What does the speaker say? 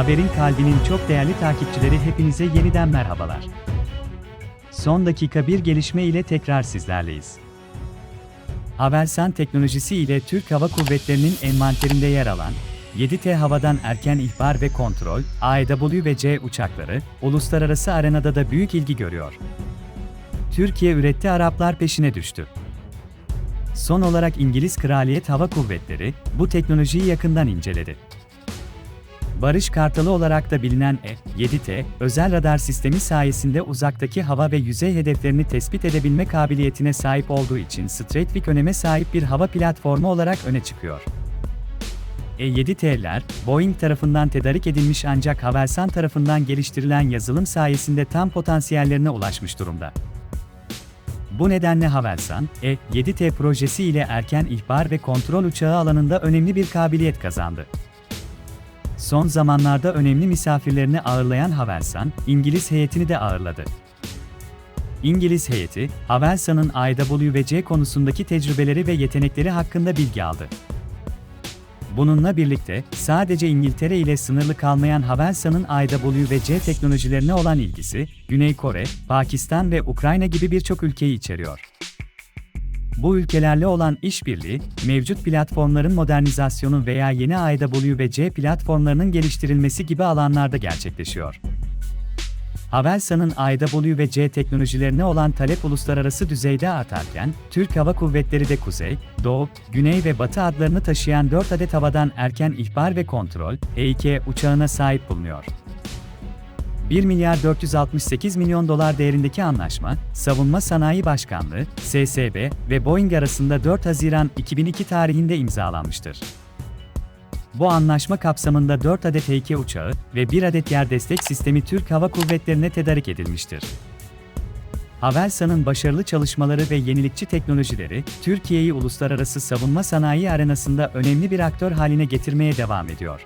Haberin kalbinin çok değerli takipçileri hepinize yeniden merhabalar. Son dakika bir gelişme ile tekrar sizlerleyiz. Havelsan teknolojisi ile Türk Hava Kuvvetleri'nin envanterinde yer alan 7T havadan erken ihbar ve kontrol, AEW uçakları, uluslararası arenada da büyük ilgi görüyor. Türkiye üretti Araplar peşine düştü. Son olarak İngiliz Kraliyet Hava Kuvvetleri bu teknolojiyi yakından inceledi. Barış Kartalı olarak da bilinen E-7T, özel radar sistemi sayesinde uzaktaki hava ve yüzey hedeflerini tespit edebilme kabiliyetine sahip olduğu için stratejik öneme sahip bir hava platformu olarak öne çıkıyor. E-7T'ler, Boeing tarafından tedarik edilmiş ancak Havelsan tarafından geliştirilen yazılım sayesinde tam potansiyellerine ulaşmış durumda. Bu nedenle Havelsan, E-7T projesi ile erken ihbar ve kontrol uçağı alanında önemli bir kabiliyet kazandı. Son zamanlarda önemli misafirlerini ağırlayan Havelsan, İngiliz heyetini de ağırladı. İngiliz heyeti, Havelsan'ın IWC konusundaki tecrübeleri ve yetenekleri hakkında bilgi aldı. Bununla birlikte, sadece İngiltere ile sınırlı kalmayan Havelsan'ın IWC teknolojilerine olan ilgisi, Güney Kore, Pakistan ve Ukrayna gibi birçok ülkeyi içeriyor. Bu ülkelerle olan işbirliği, mevcut platformların modernizasyonu veya yeni IWC platformlarının geliştirilmesi gibi alanlarda gerçekleşiyor. Havelsan'ın IWC teknolojilerine olan talep uluslararası düzeyde artarken, Türk Hava Kuvvetleri de Kuzey, Doğu, Güney ve Batı adlarını taşıyan 4 adet havadan erken ihbar ve kontrol, E2 uçağına sahip bulunuyor. 1 milyar 468 milyon dolar değerindeki anlaşma, Savunma Sanayi Başkanlığı, SSB ve Boeing arasında 4 Haziran 2002 tarihinde imzalanmıştır. Bu anlaşma kapsamında 4 adet heyke uçağı ve 1 adet yer destek sistemi Türk Hava Kuvvetleri'ne tedarik edilmiştir. Havelsan'ın başarılı çalışmaları ve yenilikçi teknolojileri, Türkiye'yi uluslararası savunma sanayi arenasında önemli bir aktör haline getirmeye devam ediyor.